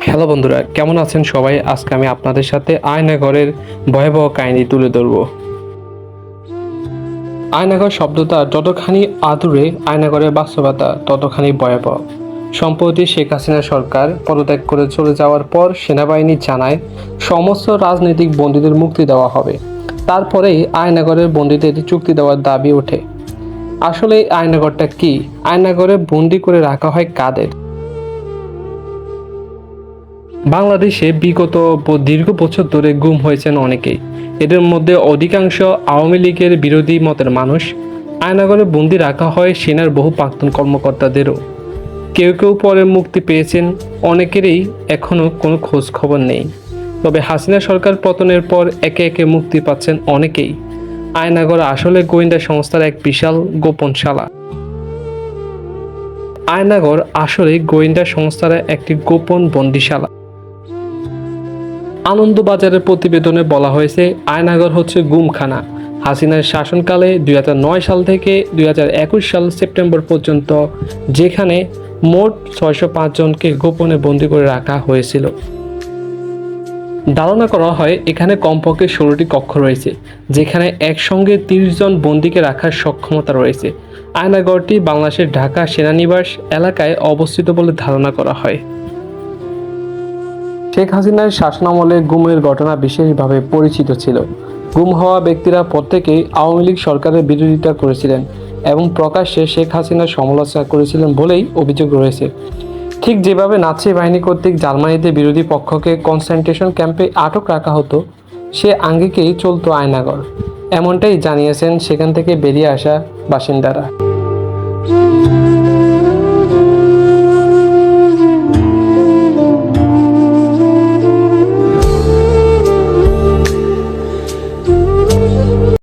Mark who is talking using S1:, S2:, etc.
S1: Hello বন্ধুরা, কেমন আছেন সবাই? আজকে আমি আপনাদের সাথে আয়নাঘরের ভয়াবহ কাহিনী তুলে ধরব। আয়নাঘর শব্দটা যতখানি আদুরে আয়নাঘরের বাস্তবতা, ততখানি ভয়াবহ। সম্প্রতি শেখ হাসিনা সরকার পদত্যাগ করে চলে যাওয়ার পর সেনাবাহিনী জানায়, সমস্ত রাজনৈতিক বন্দীদের মুক্তি দেওয়া হবে। তারপরেই আয়নাঘরের বন্দীদের চুক্তি দেওয়ার দাবি ওঠে। আসলে এই আয়নাঘরটা কি? আয়নাঘরে বন্দি করে রাখা হয় কাদের? বাংলাদেশে বিগত দীর্ঘ বছর ধরে গুম হয়েছেন অনেকেই। এদের মধ্যে অধিকাংশ আওয়ামী লীগের বিরোধী মতের মানুষ। আয়নাগরে বন্দি রাখা হয় সেনার বহু প্রাক্তন কর্মকর্তাদেরও। কেউ কেউ পরে মুক্তি পেয়েছেন, অনেকেরই এখনও কোনো খোঁজ খবর নেই। তবে হাসিনা সরকার পতনের পর একে একে মুক্তি পাচ্ছেন অনেকেই। আয়নাগর আসলে গোয়েন্দা সংস্থার এক বিশাল গোপনশালা। আয়নাগর আসলে গোয়েন্দা সংস্থার একটি গোপন বন্দিশালা। আনন্দবাজারের প্রতিবেদনে বলা হয়েছে, আয়নাগর হচ্ছে গুমখানা। হাসিনার শাসনকালে দু হাজার নয় সাল থেকে দুই হাজার একুশ সাল সেপ্টেম্বর পর্যন্ত যেখানে মোট ছয়শো জনকে গোপনে বন্দি করে রাখা হয়েছিল। ধারণা করা হয়, এখানে কমপক্ষে ষোলোটি কক্ষ রয়েছে, যেখানে একসঙ্গে তিরিশ জন বন্দিকে রাখার সক্ষমতা রয়েছে। আয়নাগরটি বাংলাদেশের ঢাকা সেনানিবাস এলাকায় অবস্থিত বলে ধারণা করা হয়। শেখ হাসিনার শাসনামলে গুমের ঘটনা বিশেষভাবে পরিচিত ছিল। গুম হওয়া ব্যক্তিরা প্রত্যেকেই আওয়ামী লীগ সরকারের বিরোধিতা করেছিলেন এবং প্রকাশ্যে শেখ হাসিনার সমালোচনা করেছিলেন বলেই অভিযোগ রয়েছে। ঠিক যেভাবে নাৎসি বাহিনী কর্তৃক জার্মানিতে বিরোধী পক্ষকে কনসেন্ট্রেশন ক্যাম্পে আটক রাখা হতো, সে আঙ্গিকেই চলতো আয়নাগর। এমনটাই জানিয়েছেন সেখান থেকে বেরিয়ে আসা বাসিন্দারা।